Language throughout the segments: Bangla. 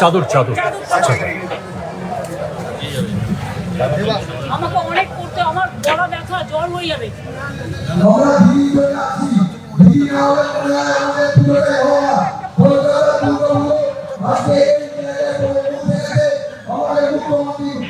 চাদর চাদর। আচ্ছা আমাকে অনেক করতে আমার গলা ব্যথা জ্বর হয়ে যাবে। আমাদের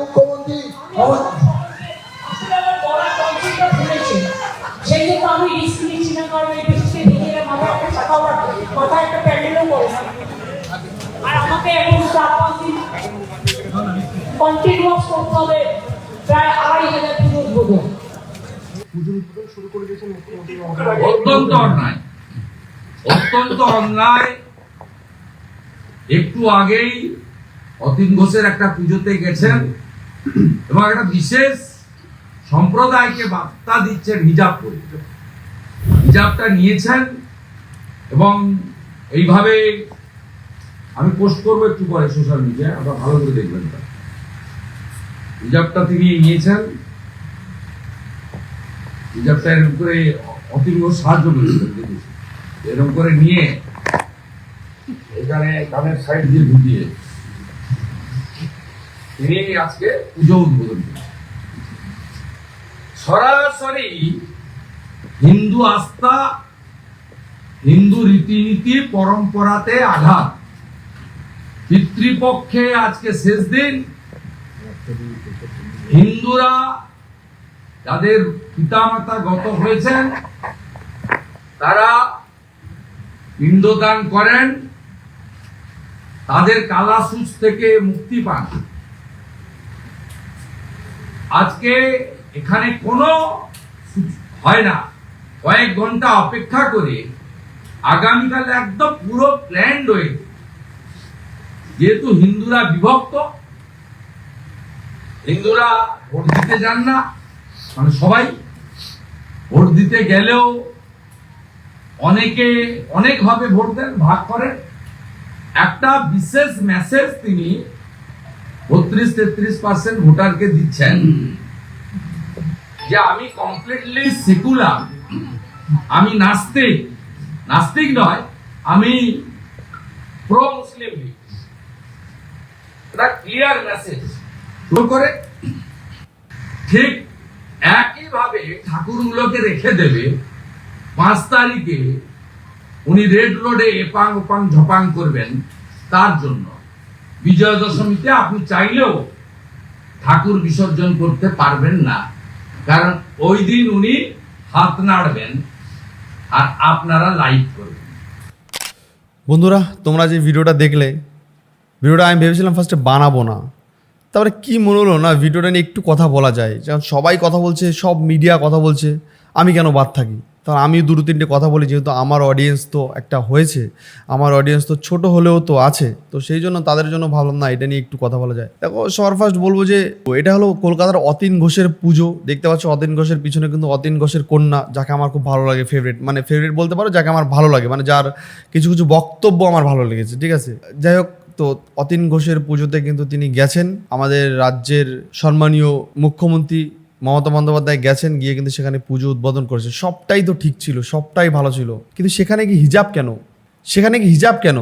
মুখ্যমন্ত্রী সেই জন্য আমি রিস্ক নিচ্ছি না একটা আর আমাকে এখন চার দিন কন্টিনিউয়াস করতে আড়াই হাজার পুজো উদ্বোধন অত্যন্ত অন্যায়। অত্যন্ত অন্যায়। একটু আগেই অতীন ঘোষের একটা পুজোতে গেছেন এবং একটা বিশেষ সম্প্রদায়কে বার্তা দিচ্ছেন হিজাব করে হিজাবটা নিয়েছেন এবং এইভাবে আমি পোস্ট করব একটু পরে সোশ্যাল মিডিয়ায়, আপনারা ভালো করে দেখবেন। হিজাবটা তিনি নিয়েছেন। হিজাবটা এরকম করে অতীব সাহায্য করেছিলেন দেখেছি। এরকম করে নিয়ে এখানে কানের সাইড দিয়ে ঢুকিয়ে তিনি আজকে পুজো উদ্বোধন সরাসরি হিন্দু আস্থা, হিন্দু রীতিনীতি, পরম্পরাতে আঘাত। পিতৃপক্ষে আজকে শেষ দিন। হিন্দুরা যাদের পিতামাতা গত হয়েছেন, তারা পিণ্ডদান করেন, তাদের কালাসুচ থেকে মুক্তি পান। আজকে এখানে কোনো হয় না। কয়েক ঘণ্টা অপেক্ষা করে আগামীকাল একদম পুরো প্ল্যান রয়েছে যেহেতু হিন্দুরা বিভক্ত, হিন্দুরা ভোট দিতে যান না মানে সবাই ভোট দিতে গেলেও অনেকে অনেকভাবে ভোট দেন, ভাগ করেন। একটা বিশেষ মেসেজ তিনি বত্রিশ তেত্রিশ পার্সেন্ট ভোটারকে দিচ্ছেন। যে আমি কমপ্লিটলি সেকুলার আমি নাস্তিক। নাস্তিক নয়, আমি প্রো মুসলিম লীগ এটা ক্লিয়ার মেসেজ করে। ঠিক একইভাবে ঠাকুরগুলোকে রেখে দেবে, পাঁচ তারিখে উনি রেড রোডে এপাং ওপাং ঝপাং করবেন, তার জন্য। বিজয়া দশমীতে আপনি চাইলেও ঠাকুর বিসর্জন করতে পারবেন না, কারণ ওই দিন উনি হাত নাড়বেন আর আপনারা লাইভ করবেন। বন্ধুরা, তোমরা যে ভিডিওটা দেখলে, ভিডিওটা আমি ভেবেছিলাম ফার্স্টে বানাবো না। তারপরে কি মনে হলো? না, ভিডিওটা নিয়ে একটু কথা বলা যায়। যেমন সবাই কথা বলছে, সব মিডিয়া কথা বলছে, আমি কেন বাদ থাকি? তখন আমি দুটো তিনটে কথা বলি, যেহেতু আমার অডিয়েন্স তো একটা হয়েছে, আমার অডিয়েন্স তো ছোট হলেও তো আছে, তো সেই জন্য তাদের জন্য ভাবলাম না, এটা নিয়ে একটু কথা বলা যায়। দেখো, সবার ফার্স্ট বলব যে, এটা হলো কলকাতার অতীন ঘোষের পুজো। দেখতে পাচ্ছ অতীন ঘোষের পিছনে কিন্তু অতীন ঘোষের কন্যা, যাকে আমার খুব ভালো লাগে ফেভারিট মানে ফেভারিট বলতে পারো, যাকে আমার ভালো লাগে মানে যার কিছু কিছু বক্তব্য আমার ভালো লেগেছে, ঠিক আছে? যাই হোক তো অতীন ঘোষের পুজোতে কিন্তু তিনি গেছেন। আমাদের রাজ্যের সম্মানীয় মুখ্যমন্ত্রী মমতা বন্দ্যোপাধ্যায় গেছেন, গিয়ে কিন্তু সেখানে পুজো উদ্বোধন করেছে। সবটাই তো ঠিক ছিল, সবটাই ভালো ছিল। কিন্তু সেখানে কি হিজাব কেন? সেখানে কি হিজাব কেন?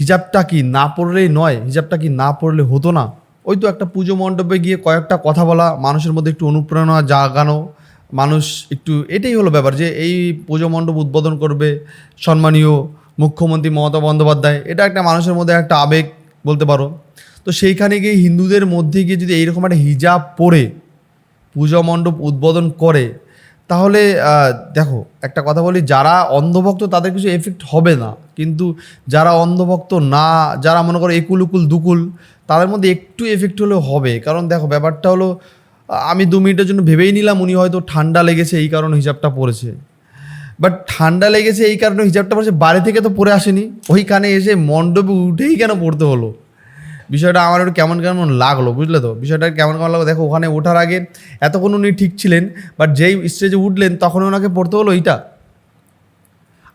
হিজাবটা কি না পড়লেই নয়? হিজাবটা কি না পড়লে হতো না? ওই তো একটা পুজো মণ্ডপে গিয়ে কয়েকটা কথা বলা, মানুষের মধ্যে একটু অনুপ্রেরণা জাগানো, মানুষ একটু এটাই হলো ব্যাপার যে এই পুজো মণ্ডপ উদ্বোধন করবে সম্মানীয় মুখ্যমন্ত্রী মমতা বন্দ্যোপাধ্যায়, এটা একটা মানুষের মধ্যে একটা আবেগ বলতে পারো। তো সেইখানে গিয়ে হিন্দুদের মধ্যে গিয়ে যদি এইরকম একটা হিজাব পরে পূজা মণ্ডপ উদ্বোধন করে, তাহলে দেখো, একটা কথা বলি, যারা অন্ধভক্ত তাদের কিছু এফেক্ট হবে না। কিন্তু যারা অন্ধভক্ত না, যারা মনে করো একুল উকুল দুকুল, তাদের মধ্যে একটু এফেক্ট হলেও হবে। কারণ দেখো, ব্যাপারটা হলো আমি দু মিনিটের জন্য ভেবেই নিলাম উনি হয়তো ঠান্ডা লেগেছে, এই কারণে হিসাবটা পড়েছে বাট ঠান্ডা লেগেছে এই কারণে হিজাবটা পড়ছে, বাড়ি থেকে তো পরে আসেনি। ওইখানে এসে মণ্ডপে উঠেই কেন পড়তে হলো? বিষয়টা আমার একটু কেমন কেমন লাগল, বুঝলে তো? বিষয়টা কেমন কেমন লাগল, দেখো, ওখানে ওঠার আগে এতক্ষণ উনি ঠিক ছিলেন বাট যেই স্টেজে উঠলেন, তখন ওনাকে পড়তে হলো এইটা।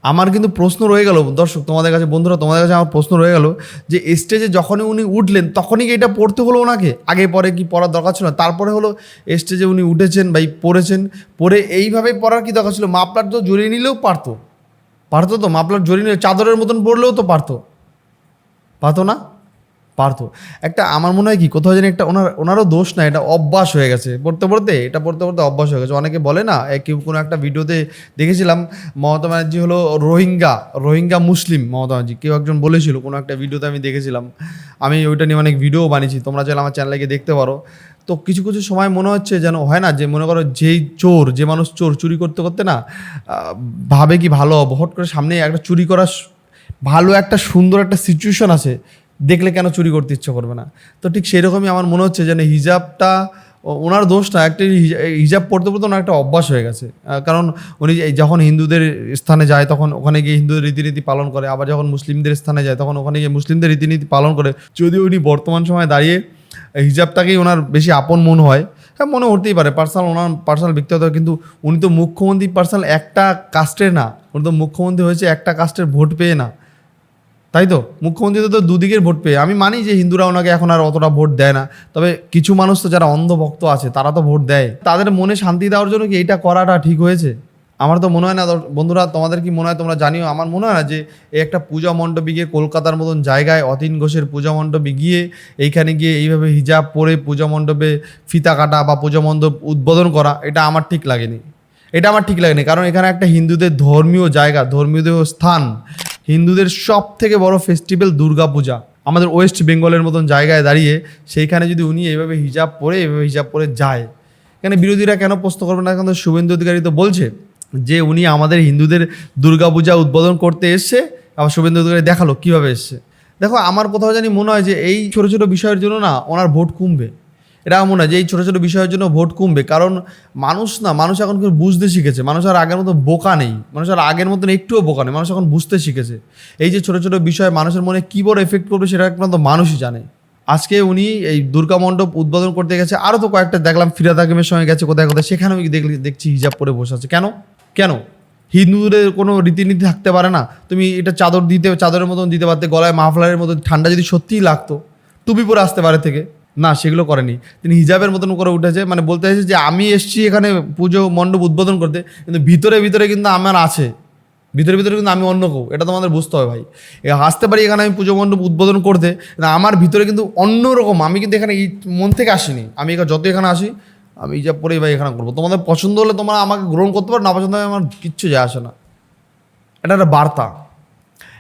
আমার কিন্তু প্রশ্ন রয়ে গেল, দর্শক, তোমাদের কাছে, বন্ধুরা, তোমাদের কাছে আমার প্রশ্ন রয়ে গেল যে স্টেজে যখনই উনি উঠলেন, তখনই কি এটা পড়তে হলো ওনাকে? আগে পরে কি পড়ার দরকার ছিল তারপরে হলো স্টেজে উনি উঠেছেন বা পড়েছেন পরে এইভাবে পড়ার কি দরকার ছিল? মাপলার তো জড়িয়ে নিলেও পারতো। পারতো তো, মাপলার জড়িয়ে নিলে চাদরের মতন পড়লেও তো পারতো। পারতো না? পারতো। একটা আমার মনে হয় কি, কোথাও যেন একটা ওনার, ওনারও দোষ না, এটা অভ্যাস হয়ে গেছে। পড়তে পড়তে, এটা পড়তে পড়তে অভ্যাস হয়ে গেছে। অনেকে বলে না কেউ কোনো একটা ভিডিওতে দেখেছিলাম, মমতা ব্যানার্জি হলো রোহিঙ্গা রোহিঙ্গা মুসলিম মমতা ব্যানার্জি। কেউ একজন বলেছিল, কোনো একটা ভিডিওতে আমি দেখেছিলাম। আমি ওইটা নিয়ে অনেক ভিডিও বানিয়েছি, তোমরা চাইলে আমার চ্যানেলে গিয়ে দেখতে পারো। তো কিছু কিছু সময় মনে হচ্ছে যেন হয় না, যে মনে করো যেই চোর, যে মানুষ চোর চুরি করতে করতে না ভাবে কি ভালো হবে। হট করে সামনে একটা চুরি করার ভালো একটা সুন্দর একটা সিচুয়েশন আছে। দেখলে কেন চুরি করতে ইচ্ছা করবে না? তো ঠিক সেরকমই আমার মনে হচ্ছে যেন হিজাবটা, ওনার দোষ না একটা হিজাব পড়তে পড়তে ওনার একটা অভ্যাস হয়ে গেছে। কারণ উনি যখন হিন্দুদের স্থানে যায় তখন ওখানে গিয়ে হিন্দুদের রীতিনীতি পালন করে, আবার যখন মুসলিমদের স্থানে যায় তখন ওখানে গিয়ে মুসলিমদের রীতিনীতি পালন করে। যদিও উনি বর্তমান সময়ে দাঁড়িয়ে হিজাবটাকেই ওনার বেশি আপন মন হয় হ্যাঁ মনে হতেই পারে, পার্সোনাল ওনার, পার্সোনাল ব্যক্তিগত, কিন্তু উনি তো মুখ্যমন্ত্রী, পার্সোনাল একটা কাস্টের না, উনি তো মুখ্যমন্ত্রী হয়েছে, একটা কাস্টের ভোট পেয়ে না। তাই তো? মুখ্যমন্ত্রী তো দুদিকের ভোট পেয়ে আমি মানি যে হিন্দুরা ওনাকে এখন আর অতটা ভোট দেয় না। তবে কিছু মানুষ তো যারা অন্ধভক্ত আছে, তারা তো ভোট দেয়। তাদের মনে শান্তি দেওয়ার জন্য কি এইটা করাটা ঠিক হয়েছে? আমার তো মনে হয় না বন্ধুরা, তোমাদের কি মনে হয় তোমরা জানিও? আমার মনে হয় না যে এই একটা পূজা মণ্ডপে গিয়ে কলকাতার মতন জায়গায় অতীন ঘোষের পূজা মণ্ডপে গিয়ে এইখানে গিয়ে এইভাবে হিজাব পরে পূজা মণ্ডপে ফিতা কাটা বা পূজা মণ্ডপ উদ্বোধন করা, এটা আমার ঠিক লাগেনি। এটা আমার ঠিক লাগেনি। কারণ এখানে একটা হিন্দুদের ধর্মীয় জায়গা, ধর্মীয় স্থান। হিন্দুদের সব থেকে বড় ফেস্টিভ্যাল দুর্গাপূজা। আমাদের ওয়েস্ট বেঙ্গলের মতন জায়গায় দাঁড়িয়ে সেইখানে যদি উনি এইভাবে হিজাব পরে এইভাবে হিজাব পরে যায়, এখানে বিরোধীরা কেন প্রশ্ন করবে না? এখন তো শুভেন্দু অধিকারী তো বলছে যে উনি আমাদের হিন্দুদের দুর্গাপূজা উদ্বোধন করতে এসছে। আবার শুভেন্দু অধিকারী দেখাল কীভাবে এসছে। দেখো, আমার কোথাও জানি মনে হয় যে এই ছোটো ছোটো বিষয়ের জন্য না ওনার ভোট কমবে। এটা আমার মনে হয় যে এই ছোটো ছোটো বিষয়ের জন্য ভোট কমবে। কারণ মানুষ না, মানুষ এখন কিন্তু বুঝতে শিখেছে। মানুষ আর আগের মতো বোকা নেই। মানুষ আর আগের মতন একটুও বোকা নেই। মানুষ এখন বুঝতে শিখেছে। এই যে ছোটো ছোটো বিষয় মানুষের মনে কী বড় এফেক্ট করবে সেটা একমাত্র মানুষই জানে। আজকে উনি এই দুর্গা মণ্ডপ উদ্বোধন করতে গেছে। আরও তো কয়েকটা দেখলাম, ফিরাদ হাকিমের সঙ্গে গেছে কোথায় কোথায়, সেখানেও দেখলি, দেখছি হিজাব পরে বসে আছে। কেন? কেন? হিন্দুদের কোনো রীতিনীতি থাকতে পারে না? তুমি এটা চাদর দিতে, চাদরের মতন দিতে পারতে, গলায় মাফলারের মতো ঠান্ডা যদি সত্যিই লাগতো, টুপি পরে আসতে পারে থেকে। না, সেগুলো করেনি। তিনি হিজাবের মতন করে উঠেছে মানে বলতে চাইছে যে আমি এসছি এখানে পুজো মণ্ডপ উদ্বোধন করতে, কিন্তু ভিতরে ভিতরে কিন্তু আমার আছে। ভিতরে ভিতরে কিন্তু আমি অন্য কেউ, এটা তোমাদের বুঝতে হবে ভাই। আসতে পারি এখানে আমি পুজো মণ্ডপ উদ্বোধন করতে আমার ভিতরে কিন্তু অন্য রকম আমি কিন্তু এখানে মন থেকে আসিনি। আমি এখানে যত এখানে আসি, আমি হিজাব পরেই ভাই এখানে করব। তোমাদের পছন্দ হলে তোমরা আমাকে গ্রহণ করতে পারো, না পছন্দ হলে আমার কিচ্ছু যায় আসে না। এটা একটা বার্তা।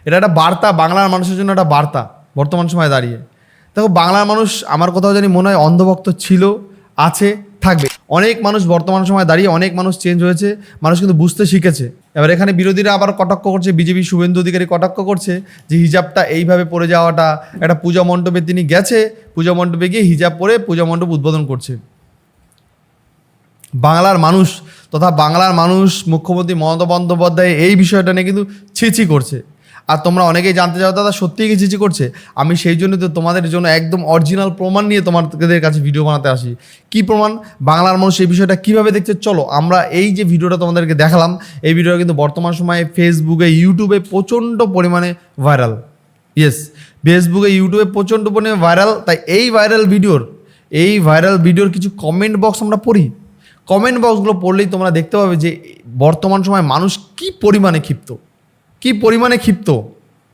এটা একটা বার্তা, বাংলার মানুষের জন্য একটা বার্তা, বর্তমান সময়ে দাঁড়িয়ে। দেখো, বাংলার মানুষ, আমার কোথাও জানি মনে হয় অন্ধভক্ত ছিল, আছে, থাকবে। অনেক মানুষ বর্তমান সময়ে দাঁড়িয়ে অনেক মানুষ চেঞ্জ হয়েছে, মানুষ কিন্তু বুঝতে শিখেছে। এবার এখানে বিরোধীরা আবার কটাক্ষ করছে, বিজেপি শুভেন্দু অধিকারী কটাক্ষ করছে যে হিজাবটা এইভাবে পরে যাওয়াটা, একটা পূজা মণ্ডপে তিনি গেছে, পূজা মণ্ডপে গিয়ে হিজাব পরে পূজা মণ্ডপ উদ্বোধন করছে। বাংলার মানুষ তথা বাংলার মানুষ, মুখ্যমন্ত্রী মমতা বন্দ্যোপাধ্যায় এই বিষয়টা নিয়ে কিন্তু ছিছি করছে। আর তোমরা অনেকেই জানতে চাও, দাদা সত্যিই কি ছিছি করছে? আমি সেই জন্য তো তোমাদের জন্য একদম অরিজিনাল প্রমাণ নিয়ে তোমাদের কাছে ভিডিও বানাতে আসি। কি প্রমাণ? বাংলার মানুষ এই বিষয়টা কীভাবে দেখছে? চলো, আমরা এই যে ভিডিওটা তোমাদেরকে দেখালাম, এই ভিডিওটা কিন্তু বর্তমান সময়ে ফেসবুকে ইউটিউবে প্রচণ্ড পরিমাণে ভাইরাল ইয়েস ফেসবুকে ইউটিউবে প্রচণ্ড পরিমাণে ভাইরাল তাই এই ভাইরাল ভিডিওর এই ভাইরাল ভিডিওর কিছু কমেন্ট বক্স আমরা পড়ি। কমেন্ট বক্সগুলো পড়লেই তোমরা দেখতে পাবে যে বর্তমান সময় মানুষ কি পরিমাণে ক্ষিপ্ত। কি পরিমাণে ক্ষিপ্ত?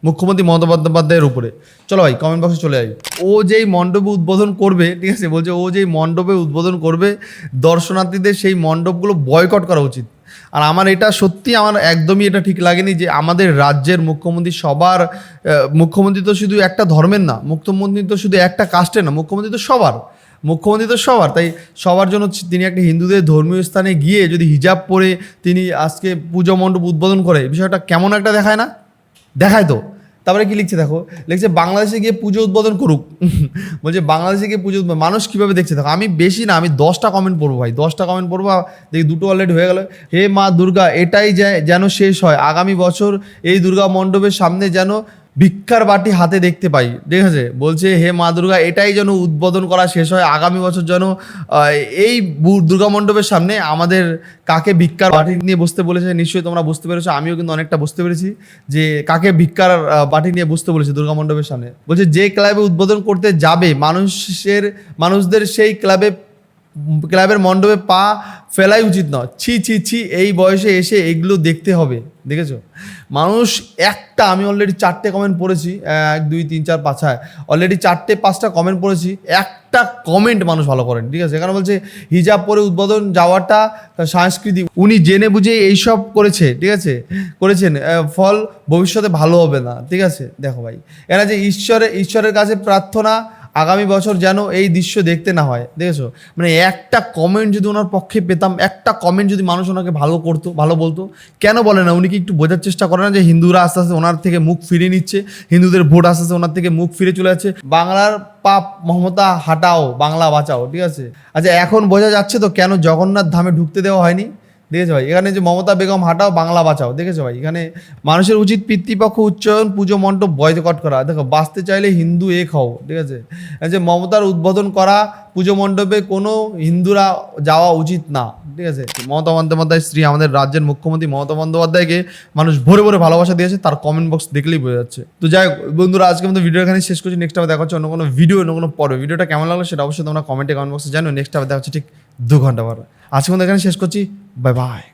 মুখ্যমন্ত্রী মমতা বন্দ্যোপাধ্যায়ের উপরে। চলো ভাই কমেন্ট বক্সে চলে যাই। ও যেই মণ্ডপে উদ্বোধন করবে, ঠিক আছে, বলছে ও যেই মণ্ডপে উদ্বোধন করবে, দর্শনার্থীদের সেই মণ্ডপগুলো বয়কট করা উচিত। আর আমার এটা সত্যি আমার একদমই এটা ঠিক লাগেনি যে আমাদের রাজ্যের মুখ্যমন্ত্রী সবার মুখ্যমন্ত্রী তো শুধু একটা ধর্মের না, মুখ্যমন্ত্রী তো শুধু একটা কাস্টের না, মুখ্যমন্ত্রী তো সবার। মুখ্যমন্ত্রী তো সবার, তাই সবার জন্য তিনি একটা হিন্দুদের ধর্মীয় স্থানে গিয়ে যদি হিজাব পরে তিনি আজকে পুজো মণ্ডপ উদ্বোধন করে, বিষয়টা কেমন একটা দেখায় না? দেখায় তো। তারপরে কি লিখছে দেখো? লিখছে, বাংলাদেশে গিয়ে পুজো উদ্বোধন করুক। বলছে, বাংলাদেশে গিয়ে পুজো মানুষ কীভাবে দেখছে? দেখো, আমি বেশি না, আমি দশটা কমেন্ট পড়ব ভাই, দশটা কমেন্ট পড়ব দেখি দুটো অলরেডি হয়ে গেল। হে মা দুর্গা, এটাই যেন শেষ হয়, আগামী বছর এই দুর্গা মণ্ডপের সামনে যেন ভিক্ষার বাটি হাতে দেখতে পাই। ঠিক আছে? বলছে, হে মা দুর্গা, এটাই যেন উদ্বোধন করা শেষ হয়। আগামী বছর যেন এই দুর্গা মণ্ডপের সামনে আমাদের কাকে ভিক্ষার বাটি নিয়ে বসতে বলেছে, নিশ্চয়ই তোমরা বুঝতে পেরেছ। আমিও কিন্তু অনেকটা বুঝতে পেরেছি যে কাকে ভিক্ষার বাটি নিয়ে বসতে বলেছে দুর্গা মণ্ডপের সামনে। বলছে, যে ক্লাবে উদ্বোধন করতে যাবে, মানুষের, মানুষদের সেই ক্লাবে ক্লাবের মণ্ডপে পা ফেলাই উচিত নয়। ছি ছি ছি, এই বয়সে এসে এগুলো দেখতে হবে, দেখেছ? মানুষ একটা, আমি অলরেডি চারটে কমেন্ট পড়েছি, এক, দুই, তিন, চার পাঁচায় অলরেডি চারটে, পাঁচটা কমেন্ট পড়েছি, একটা কমেন্ট মানুষ ভালো করেন, ঠিক আছে? এখানে বলছে, হিজাব পরে উদ্বোধন যাওয়াটা তার সংস্কৃতি উনি জেনে বুঝে এইসব করেছে, ঠিক আছে? করেছেন ফল ভবিষ্যতে ভালো হবে না, ঠিক আছে? দেখো ভাই, এরা যে ঈশ্বরের ঈশ্বরের কাছে প্রার্থনা আগামী বছর যেন এই দৃশ্য দেখতে না হয়, দেখেছ? মানে একটা কমেন্ট যদি ওনার পক্ষে পেতাম, একটা কমেন্ট যদি মানুষ ওনাকে ভালো করতো, ভালো বলতো, কেন বলে না? উনি কি একটু বোঝার চেষ্টা করে না যে হিন্দুরা আস্তে আস্তে ওনার থেকে মুখ ফিরিয়ে নিচ্ছে? হিন্দুদের ভোট আস্তে আস্তে ওনার থেকে মুখ ফিরে চলে যাচ্ছে। বাংলার পাপ মমতা, হাটাও, বাংলা বাঁচাও, ঠিক আছে? আচ্ছা এখন বোঝা যাচ্ছে তো কেন জগন্নাথ ধামে ঢুকতে দেওয়া হয়নি? দেখেছ ভাই? এখানে যে মমতা বেগম হাটাও বাংলা বাঁচাও, দেখেছ ভাই? এখানে মানুষের উচিত পিতৃপক্ষ উচ্চারণ, পুজো মণ্ডপ বয়কট করা। দেখো, বাঁচতে চাইলে হিন্দু এক হও, ঠিক আছে? যে মমতার উদ্বোধন করা, পুজো মণ্ডপে কোনো হিন্দুরা যাওয়া উচিত না, ঠিক আছে? মমতা বন্দ্যোপাধ্যায় স্ত্রী আমাদের রাজ্যের মুখ্যমন্ত্রী মমতা বন্দ্যোপাধ্যায়কে মানুষ ভরে ভরে ভালোবাসা দিয়েছে, তার কমেন্ট বক্স দেখলেই বোঝা যাচ্ছে। তো যাই বন্ধুরা আজকে মতো ভিডিও এখানে শেষ করছি। নেক্সট আবার দেখা হচ্ছে অন্য কোনো ভিডিও অন্য কোনো পরে ভিডিওটা কেমন লাগল সেটা অবশ্যই তোমরা কমেন্টে কমেন্ট বক্সে জানো নেক্সট আবার দেখা হচ্ছে ঠিক দু ঘণ্টা পর। আজকে এখানে শেষ করছি। Bye bye